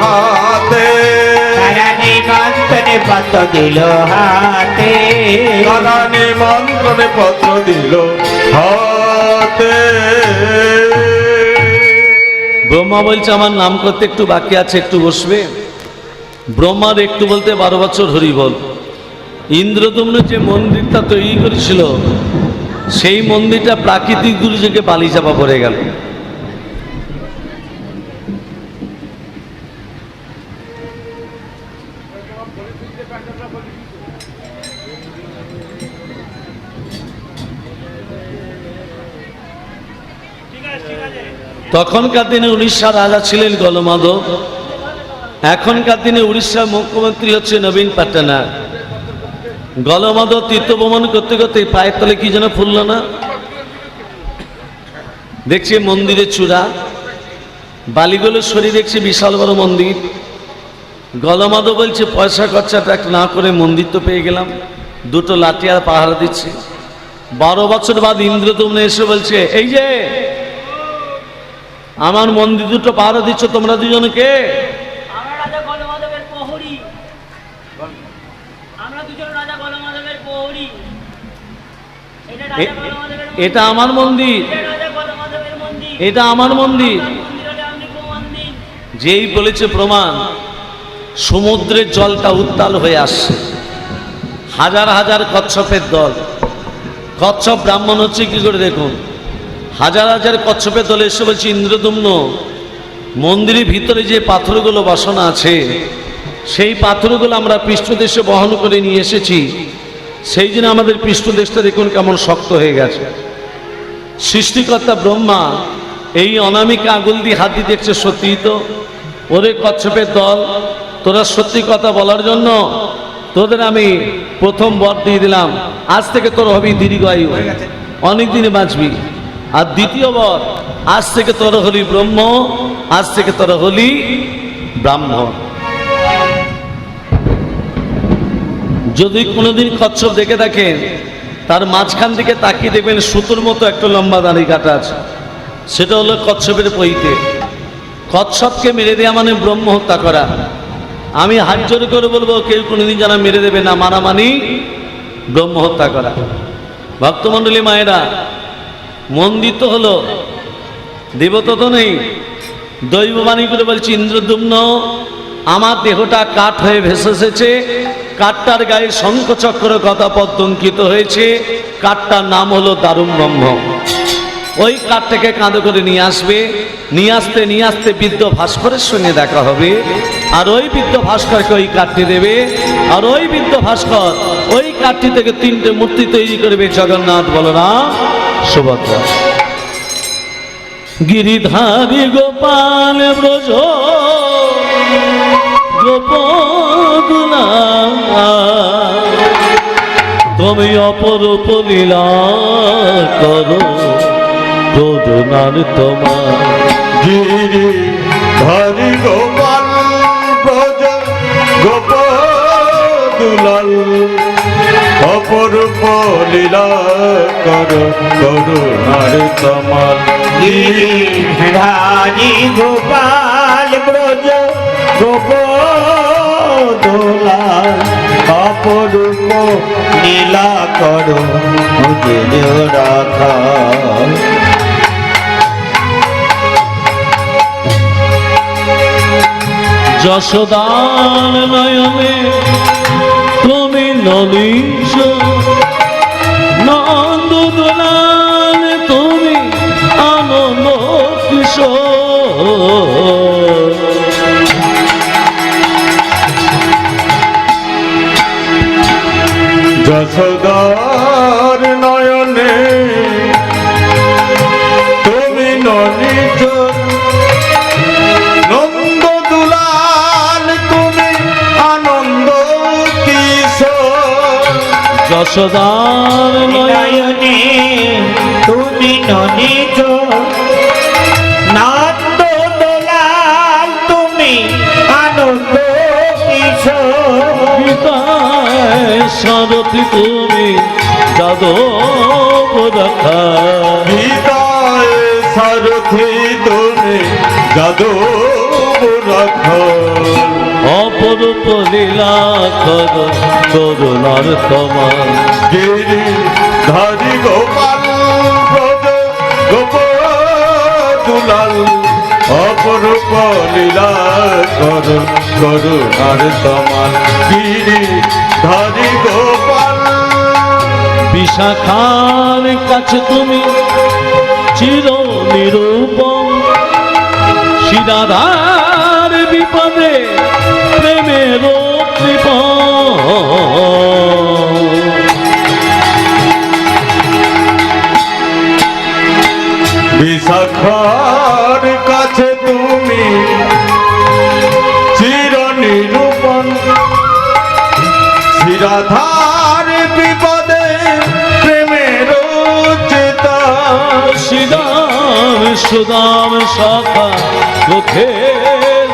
হাতে কারণে কান্তনে পত দিল হাতে। পত্র দিল হাতে। ব্রহ্মা বলছে আমার নাম করতে একটু বাকি আছে একটু বসবে? ব্রহ্মার একটু বলতে বারো বছর হরি বল ইন্দ্রদম্ন যে মন্দিরটা তৈরি করেছিল সেই মন্দিরটা প্রাকৃতিক দুর্যোগে বালি চাপা পড়ে গেল। তখনকার দিনে উড়িষ্যার রাজা ছিলেন গলমাধব এখনকার দিনে উড়িষ্যার মুখ্যমন্ত্রী হচ্ছে নবীন পাটনার গলমাধব তীর্থ ভ্রমণ করতে করতে পায়ের তলে কি যেন ফুলল না? দেখছি মন্দিরের চূড়া বালিগুলো সরিয়ে দেখছি বিশাল বড় মন্দির। গলমাধব বলছে, পয়সা খরচাটা না করে মন্দির তো পেয়ে গেলাম। দুটো লাঠি আর পাহারা দিচ্ছে। বারো বছর বাদ ইন্দ্রদমনে এসে বলছে, এই যে, আমার মন্দির দুটো পাহারা দিচ্ছ, তোমরা দুজনকে আমরা রাজা গলমাধবের প্রহরী আমরা দুজন রাজা গলমাধবের প্রহরী এটা আমার মন্দির। এটা আমার মন্দির। যেই বলেছে প্রমাণ, সমুদ্রের জলটা উত্তাল হয়ে আসছে। হাজার হাজার কচ্ছপের দল। কচ্ছপ ব্রাহ্মণ হচ্ছে কি করে দেখুন? হাজার হাজার কচ্ছপের দল এসে বলছে, ইন্দ্রদুম্ন, মন্দিরের ভিতরে যে পাথরগুলো বসানো আছে, সেই পাথরগুলো আমরা পৃষ্ঠদেশে বহন করে নিয়ে এসেছি। সেই জন্য আমাদের পৃষ্ঠদেশটা দেখুন কেমন শক্ত হয়ে গেছে। সৃষ্টিকর্তা ব্রহ্মা এই অনামিকা আগুল দিয়ে হাত দিয়ে দেখছে সত্যিই তো? ওরে কচ্ছপের দল তোরা সত্যি কথা বলার জন্য তোদের আমি প্রথম বর দিয়ে দিলাম। আজ থেকে তোর হবি দীর্ঘায়ু। অনেক দিনে বাঁচবি। আর দ্বিতীয় বর আজ থেকে তোর হলি ব্রহ্ম আজ থেকে তোর হলি ব্রাহ্মণ। যদি কোনোদিন কচ্ছপ দেখে থাকেন, তার মাঝখান থেকে তাকিয়ে দেখবেন সুতোর মতো একটা লম্বা দাড়ি কাটা আছে। সেটা হলো কচ্ছপের পইতে কচ্ছপকে মেরে দেওয়া মানে ব্রহ্ম হত্যা করা। আমি হাত জোর করে বলব, কেউ কোনোদিন যেন মেরে দেবে না মারামানি ব্রহ্ম হত্যা করা। ভক্তমণ্ডলী মায়েরা, মন্দির তো হলো, দেবতা তো নেই। দৈববাণী করে বলছি, ইন্দ্রদুম্ন, আমার দেহটা কাঠ হয়ে ভেসে এসেছে কাঠটার গায়ে শঙ্খচক্র কথা পদ্মঙ্কিত হয়েছে। কাঠটার নাম হলো দারুণ ব্রহ্ম ওই কাঠটাকে কাঁধে করে নিয়ে আসবে। নিয়ে আসতে নিয়ে আসতে বৃদ্ধ ভাস্করের সঙ্গে দেখা হবে। আর ওই বৃদ্ধ ভাস্করকে ওই কাঠটি দেবে। আর ওই বৃদ্ধ ভাস্কর ওই কাঠটি থেকে তিনটে মূর্তি তৈরি করবে জগন্নাথ বলরাম সুভদ্রা। গিরিধারী গোপাল ব্রজ গোপদুলা তুমি অপরূপ লীলা করো করুণার তোমার। গিরি ধরি গোপাল ব্রজ গোপ দুলাল। অপরূপ লীলা কর করুণার তোমার। রানী গোপাল ব্রজ যশোদান নয়নে তুমি নলিশ নন্দ দোলান তুমি আনন্দ কিশোর যশোদার নয়নে। তুমি ননিত নন্দ দুলাল তুমি আনন্দ যশোদান নয়নে তুমি ননিজ সারথি তুমি যাদব রাখা গীতা সারথি তুমি যাদব রাখাল অপরূপ লীলা কর করুণার তোমার গিরি ধারি গোপাল ব্রজ গোপ দুলাল অপরূপ লীলা কর করুণার তোমার গিরি ধারি গোপাল। বিশাখার কাছে তুমি চির নিরূপম। শিরাধার বিপদে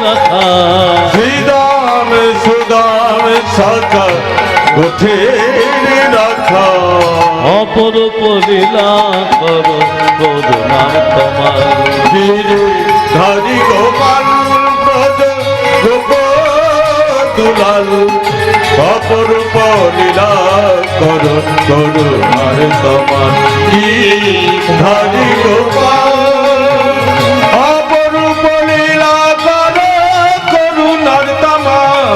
রাখা শ্রীদাম সুদাম সাকা উঠে রাখা অপরূপ লীলা কর করুণার তোমার। ধারি গোপাল দুলাল অপরূপ লীলা কর করুণার গিরি ধারি গোপাল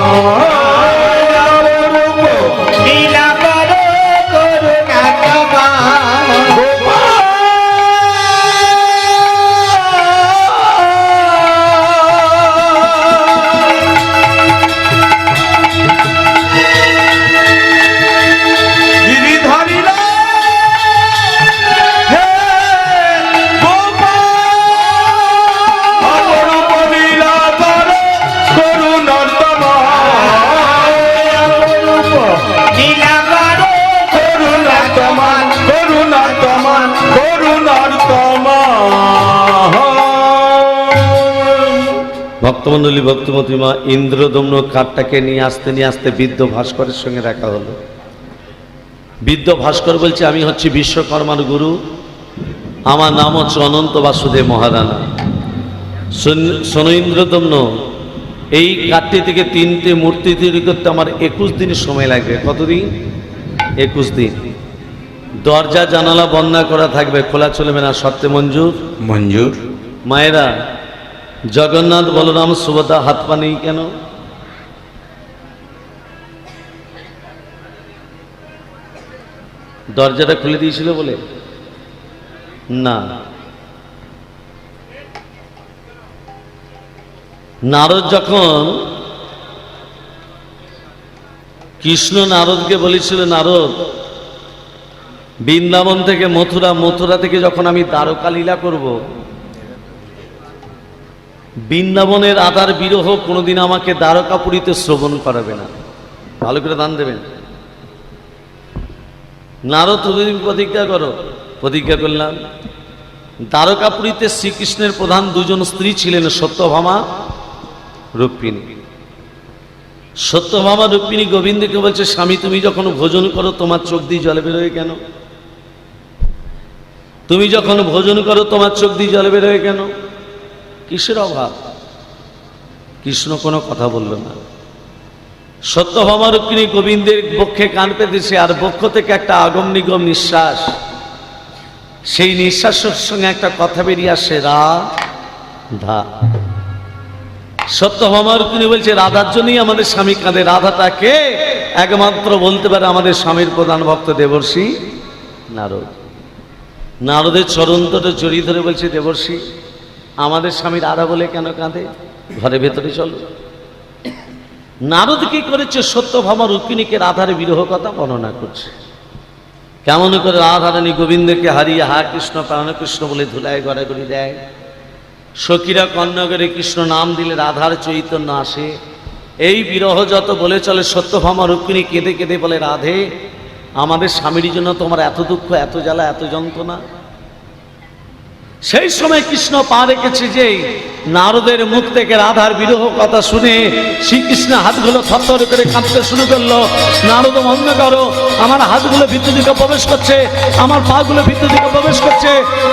তমান ভক্তমণ্ডলী ভক্তিমতী মা ইন্দ্রদম্ন কাঠটাকে নিয়ে আসতে নিয়ে আসতে বৃদ্ধ ভাস্করের সঙ্গে দেখা হলো। বৃদ্ধ ভাস্কর বলছে আমি হচ্ছি বিশ্বকর্মার গুরু। আমার নাম হচ্ছে অনন্ত বাসুদেব মহারানা। ইন্দ্রদম্ন এই কাঠটি থেকে তিনটে মূর্তি তৈরি করতে আমার একুশ দিন সময় লাগবে। কতদিন? একুশ দিন। দরজা জানালা বন্ধ করা থাকবে। খোলা চলবে না সত্যি মঞ্জুর? মঞ্জুর। মায়েরা জগন্নাথ বলরাম সুভদ্রা হাত পা নেই কেন? দরজাটা খুলে দিয়েছিল বলে? না। নারদ যখন কৃষ্ণ নারদকে বলেছিল, নারদ, বৃন্দাবন থেকে মথুরা মথুরা থেকে যখন আমি দ্বারকা লীলা করব বৃন্দাবনের আধার বিরহ কোনোদিন আমাকে দ্বারকাপুরীতে শ্রবণ করাবে না। ভালো করে দান দেবেন। নারদ, তুমি প্রতিজ্ঞা করো। প্রতিজ্ঞা করলাম। দ্বারকাপুরীতে শ্রীকৃষ্ণের প্রধান দুজন স্ত্রী ছিলেন সত্যভামা, রুক্মিণী। সত্যভামা, রুক্মিণী গোবিন্দকে বলছে, স্বামী, তুমি যখন ভোজন করো, তোমার চোখ দিয়ে জলে বেরোয় কেন? তুমি যখন ভোজন করো, তোমার চোখ দিয়ে জলে বেরোয় কেন? কিসের অভাব? কৃষ্ণ কোনো কথা বলল না। সত্যভামা রুক্মিণী গোবিন্দের বক্ষে কান পেতেছে আর বক্ষ থেকে একটা আগম নিগম নিঃশ্বাস। সেই নিঃশ্বাসের সঙ্গে একটা কথা বেরিয়ে আসে, রা, ধা। সত্যভামা রুক্মিণী বলছে, রাধার জন্যই আমাদের স্বামী কাঁদে। রাধাটাকে একমাত্র বলতে পারে আমাদের স্বামীর প্রধান ভক্ত দেবর্ষী নারদ। নারদের চরন্তটা জড়িয়ে ধরে বলছে, দেবর্ষী আমাদের স্বামীর আধা বলে কেন কাঁদে? ঘরে ভেতরে চলো। নারদ কি করেছে? সত্যভামা রুক্মিণীকে রাধার বিরহ কথা বর্ণনা করছে। কেমন করে রাধারানী গোবিন্দকে হারিয়ে হা কৃষ্ণ প্রাণ কৃষ্ণ বলে ধুলায় গড়াগড়ি দেয়। সখীরা কর্ণগরে কৃষ্ণ নাম দিলে রাধার চৈতন্য আসে। এই বিরহ যত বলে চলে সত্যভামা রুক্মিণী কেঁদে কেঁদে বলে, রাধে, আমাদের স্বামীর জন্য তোমার এত দুঃখ, এত জ্বালা, এত যন্ত্রণা সেই সময় কৃষ্ণ পা রেখেছে যে নারদের মুখ থেকে রাধার বিরহ কথা শুনে শ্রীকৃষ্ণ হাতগুলো থরথর করে কাঁপতে শুরু করল। নারদ বন্ধ করো, আমার হাতগুলো ভিতর দিকে প্রবেশ করছে, আমার পাগুলো ভিতর দিকে প্রবেশ করছে।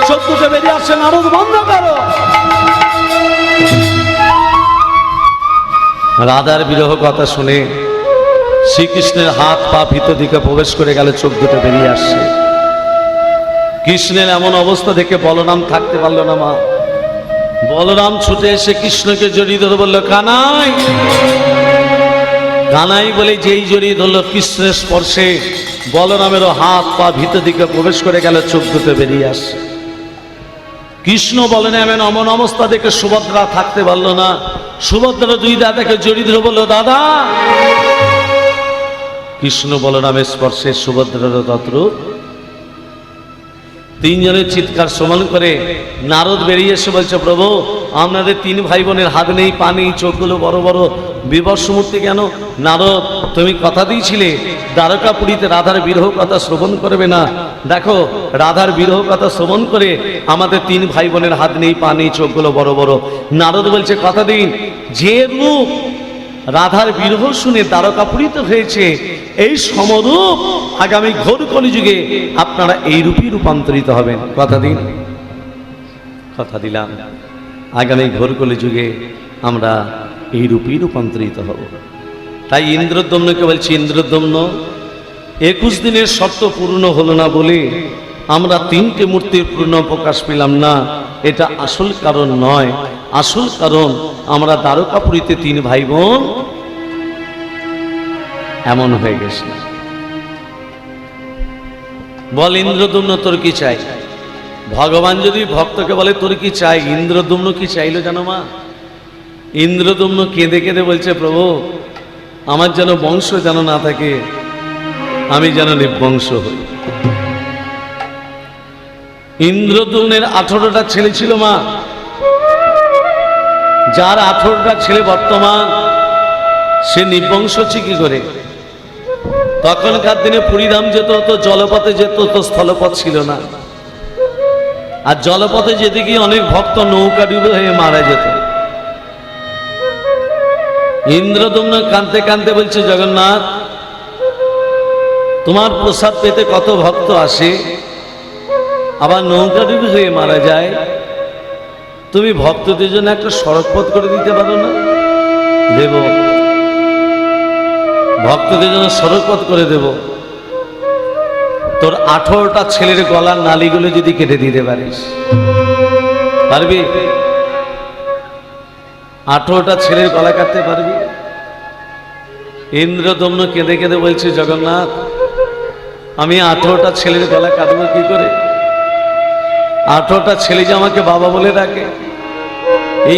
চোখ বেরিয়ে আসছে, নারদ বন্ধ করো। রাধার বিরহ কথা শুনে শ্রীকৃষ্ণের হাত পা ভিতর দিকে প্রবেশ করে গেল, চোখ দুটো বেরিয়ে আসছে। কৃষ্ণের এমন অবস্থা দেখে বলরাম থাকতে পারল না, মা। বলরাম ছুটে এসে কৃষ্ণকে জড়িয়ে ধরে বলল, কানাই! কানাই বলে, যেই জড়িয়ে ধরলো কৃষ্ণের স্পর্শে, বলরামেরও হাত পা ভিতর দিকে প্রবেশ করে গেল, চোখ দুটো বেরিয়ে আসছে। কৃষ্ণ বলেন, এমন অমন অবস্থা দেখে সুভদ্রা থাকতে পারল না। সুভদ্রা দুই দাদাকে জড়িয়ে ধরে বলল, দাদা! কৃষ্ণ বলরামের স্পর্শে সুভদ্রার তত্র তিনজনের চিৎকার সমান করে, নারদ বেরিয়ে এসে বলছে, প্রভু, আপনাদের তিন ভাই বোনের হাত নেই, পা নেই, চোখগুলো বড় বড়, বিবর্ষ মূর্তি কেন? নারদ, তুমি কথা দিয়েছিলে দ্বারকাপুরীতে রাধার বিরহ কথা শ্রবণ করবে না। দেখো, রাধার বিরহ কথা শ্রবণ করে আমাদের তিন ভাই বোনের হাত নেই, পা নেই, চোখগুলো বড় বড়। নারদ বলছে, কথা দিন, যে রূপ রাধার বিরহ শুনে দ্বারকাপুরিত হয়েছে। এই সমরূপ আগামী ঘোর কলিযুগে আপনারা এই রূপই রূপান্তরিত হবেন। কথা দিন। কথা দিলাম। আগামী ঘোর কলিযুগে আমরা এই রূপই রূপান্তরিত হব। তাই ইন্দ্রদম্নকে বলছি ইন্দ্রদম্ন একুশ দিনের শর্ত পূর্ণ হলো না বলে আমরা তিনটে মূর্তির পূর্ণ প্রকাশ পেলাম না। এটা আসল কারণ নয়। আসল কারণ আমরা দ্বারকাপুরীতে তিন ভাই বোন এমন হয়ে গেছে। বল, ইন্দ্রদুম্ন তোর কি চাই? ভগবান যদি ভক্তকে বলে, তোর কি চাই? ইন্দ্রদুম্ন কি চাইলো জানো মা? ইন্দ্রদুম্ন কেঁদে কেঁদে বলছে, প্রভু, আমার যেন বংশ যেন না থাকে, আমি যেন নির্বংশ হই। ইন্দ্রদুম্নের আঠারোটা ছেলে ছিল মা। যার আঠারোটা ছেলে বর্তমান, সে নির্বংশ হচ্ছে কি করে? তখনকার দিনে পুরীধাম যেত, তো জলপথে যেত, তো স্থলপথ ছিল না। আর জলপথে যেতে গিয়ে অনেক ভক্ত নৌকা ডুবে হয়ে মারা যেত। ইন্দ্রদম্ন কানতে কানতে বলছে, জগন্নাথ, তোমার প্রসাদ পেতে কত ভক্ত আসে? আবার নৌকা ডুবে হয়ে মারা যায়? তুমি ভক্তদের জন্য একটা সড়ক পথ করে দিতে পারো না? দেব ভক্তদের জন্য পথ করে দেব। তোর আঠারোটা ছেলের গলার নালিগুলো যদি কেটে দিতে পারিস। পারবি? আঠারোটা ছেলের গলা কাটতে পারবি? ইন্দ্রদম্ন কেঁদে কেঁদে বলছে, জগন্নাথ, আমি আঠারোটা ছেলের গলা কাটবো কি করে? আঠারোটা ছেলে যে আমাকে বাবা বলে ডাকে।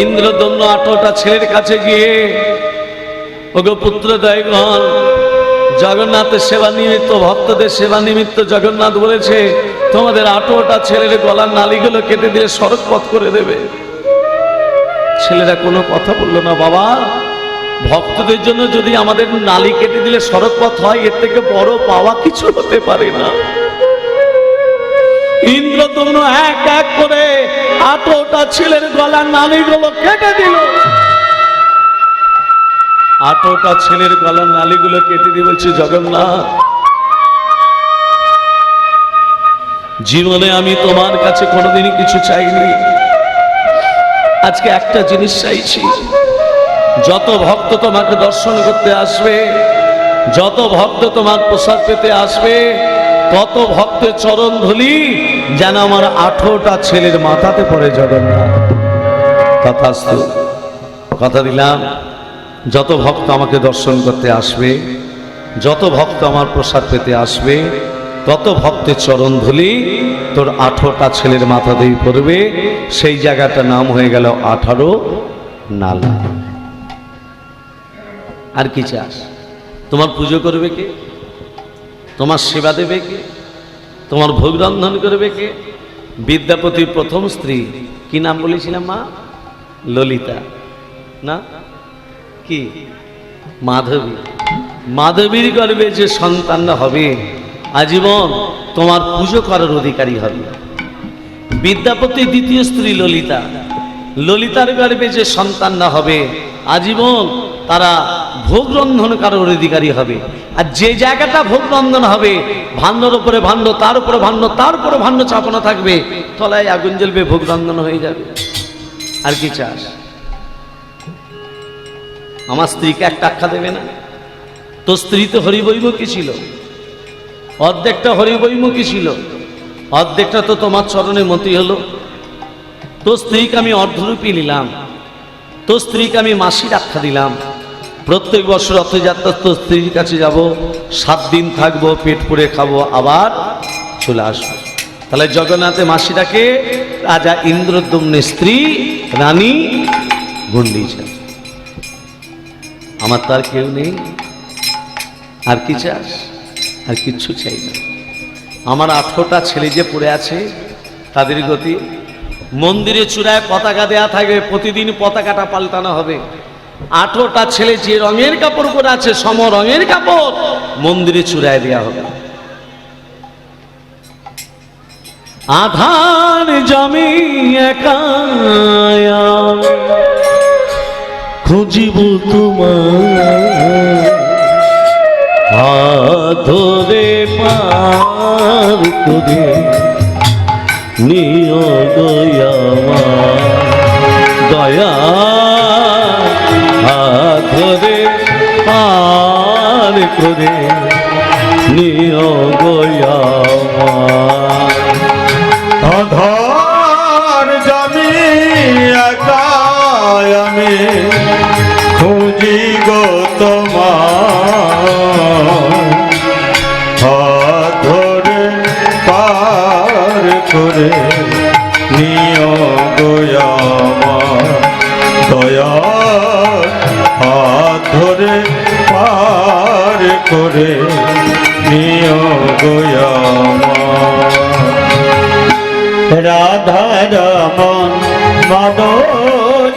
ইন্দ্রদম্ন আঠারোটা ছেলের কাছে গিয়ে ওগো পুত্র দয়গণ জগন্নাথের সেবা নিমিত্ত, ভক্তদের সেবা নিমিত্ত জগন্নাথ বলেছে, তোমাদের আঠারোটা ছেলের গলার নালিগুলো কেটে দিয়ে সড়ক পথ করে দেবে। ছেলেরা কোনো কথা বলল না, বাবা। ভক্তদের জন্য যদি আমাদের নালি কেটে দিলে সড়ক পথ হয়, এর থেকে বড় পাওয়া কিছু হতে পারে না। ইন্দ্রদম্ন এক এক করে আঠারোটা ছেলের গলার নালিগুলো কেটে দিল। আঠারোটা ছেলের গলার নালিগুলো কেটে দিয়ে বলছে, জগন্নাথ, জীবনে আমি তোমার কাছে কোনোদিনই কিছু চাইনি। আজকে একটা জিনিস চাইছি। যত ভক্ত তোমাকে দর্শন করতে আসবে, যত ভক্ত তোমার প্রসাদ পেতে আসবে, তত ভক্তের চরণ ধুলি যেন আমার আঠোটা ছেলের মাথাতে পড়ে, জগন্নাথ। তথাস্তু কথা দিলাম। যত ভক্ত আমাকে দর্শন করতে আসবে, যত ভক্ত আমার প্রসাদ পেতে আসবে, তত ভক্তের চরণ ধুলি, তোর আঠারোটা ছেলের মাথাতেই পড়বে। সেই জায়গাটার নাম হয়ে গেল আঠারো নালা। আর কি চাস? তোমার পুজো করবে কে? তোমার সেবা দেবে কে? তোমার ভোগ রন্ধন করবে কে? বিদ্যাপতির প্রথম স্ত্রী, কি নাম বলেছিলাম মা? ললিতা। না? কি? মাধবী। মাধবীর গর্বে যে সন্তান হবে, আজীবন তোমার পুজো করার অধিকারী হবে। বিদ্যাপতি দ্বিতীয় স্ত্রী ললিতা। ললিতার গর্বে যে সন্তান না হবে, আজীবন তারা ভোগ রন্ধন কারোর অধিকারী হবে। আর যে জায়গাটা ভোগ রন্ধন হবে, ভাণ্ডর উপরে ভাণ্ড, তার উপরে ভাণ্ড, তার উপরে ভাণ্ড চাপানো থাকবে, তলায় আগুন জ্বলবে, ভোগ রন্ধন হয়ে যাবে। আর কি চাস? আমার স্ত্রীকে এক টাকা দেবে না? তোর স্ত্রী তো হরিবৈমুখী ছিল। অর্ধেকটা হরিবৈমুখী ছিল। অর্ধেকটা তো তোমার চরণে মতি হলো। তোর স্ত্রীকে আমি অর্ধরূপী নিলাম। তোর স্ত্রীকে আমি মাসি আখ্যা দিলাম। প্রত্যেক বছর রথযাত্রা তোর স্ত্রীর কাছে যাব। সাত দিন থাকব, পেট পুড়ে খাব, আবার চলে আসব। তাহলে জগন্নাথে মাসিটাকে রাজা ইন্দ্রদ্যম্নের স্ত্রী, রানী গুন্ডিছেন আমার তো আর কেউ নেই। আর কি চাস? আর কিচ্ছু চাই না। আমার আঠেরোটা ছেলে যে পড়ে আছে, তাদের গতি মন্দিরে চূড়ায় পতাকা দেয়া থাকবে, প্রতিদিন পতাকাটা পাল্টানো হবে। আঠোটা ছেলে যে রঙের কাপড় পরে আছে, সম রঙের কাপড় মন্দিরে চূড়ায় দেয়া হবে। আধার জমি একায়া খুঁজিব তোমার ধরে পার করে নিয় দয়ামা দয়া। ধরে পার করে নিয় গয়ামা আধার গো তোমার। ধরে পার করে নিয় গোয়ামার দয়া, হাত ধরে পার করে নিয় গোয়ামার রাধা, রমন, মদন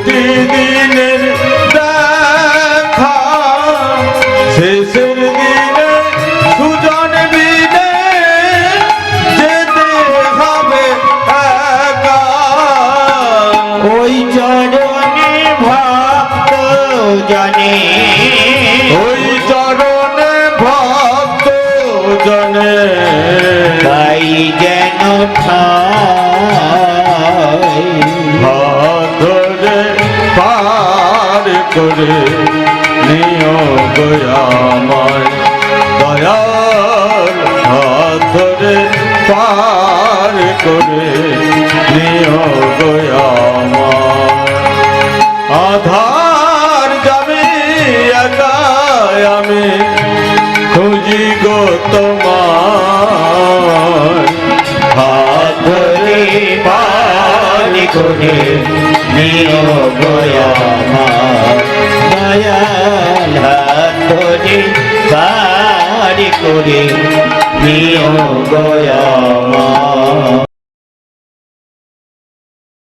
দুটি দিনের দেখা। শেষের দিনে সুজন বিনে যেতে হবে একা। ওই চরণে ভক্ত জনে। ওই চরণে ভক্ত জনে। তাই যেন করে নিয় গয়ামায় দয়াল হাত ধরে পার করে নিয় গয়ামায় আধার যাবে একাই আমি, খুঁজি গো তোমার হাত ধরে পার করে নিয় গয়ামা দয়াল বাড়ি করে নিও গয়া